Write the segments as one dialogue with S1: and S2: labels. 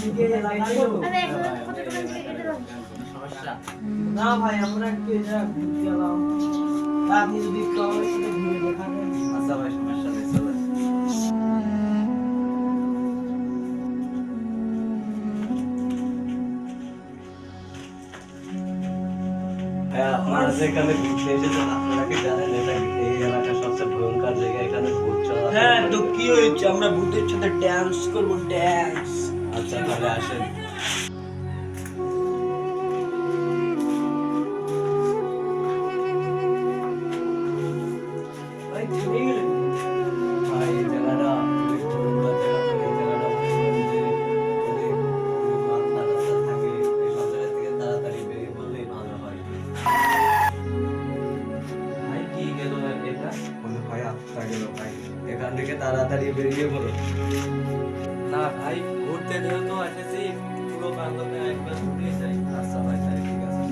S1: দিকে এলাকায় তো।
S2: আরে কত টাকা দিয়ে কেটে দাও
S3: সমস্যা।
S1: না ভাই আমরা একটু ঘুরতে গেলাম আপনি যদি ঘুরে দেখাবেন
S3: আচ্ছা ভাই সমস্যা নেই চলে। হ্যাঁ, আপনারা ঘুরতে এসেছেন কি জানেন এটা এই এলাকার সবচেয়ে ভয়ঙ্কর জায়গা? এখানে ভূত চলা
S1: হ্যাঁ তো কি হয়েছে? আমরা ভূতের সাথে ড্যান্স করব ড্যান্স
S3: আচ্ছা তাহলে আসেন। এখান থেকে তাড়াতাড়ি বেরিয়ে পড়ো।
S4: না ভাই ঘুরতে যেহেতু এসেছি পুরো বাংলাতে একবার ঘুরে যাই।
S3: আচ্ছা ভাই তাই ঠিক আছে।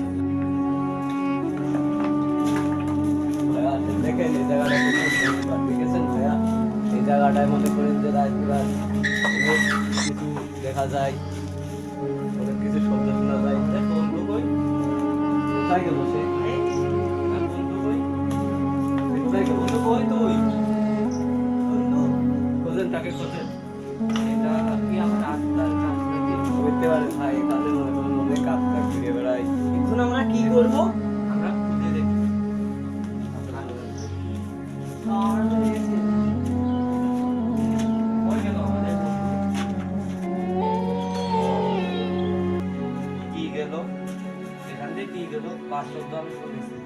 S3: দেখেন এই জায়গাটা দেখেছেন ভাইয়া? এই জায়গাটায় মনে করেন যে রাজপুরা কিছু দেখা যায় অনেক কিছু শব্দ শোনা যায়।
S4: এ, বন্ধু কই
S3: কোথায় গেল সে?
S4: বন্ধু কই
S3: কোথায় গেল?
S4: বন্ধু কই তুই
S3: বন্ধু তাকে খোঁজেন? বুঝতে পারেন ভাই মনে ঘুরে
S1: এখন আমরা কি করব?
S4: আমরা খুঁজে দেখি। কি গেল? এখান থেকে কি গেল? পাঁচ শব্দ আমি শুনেছি।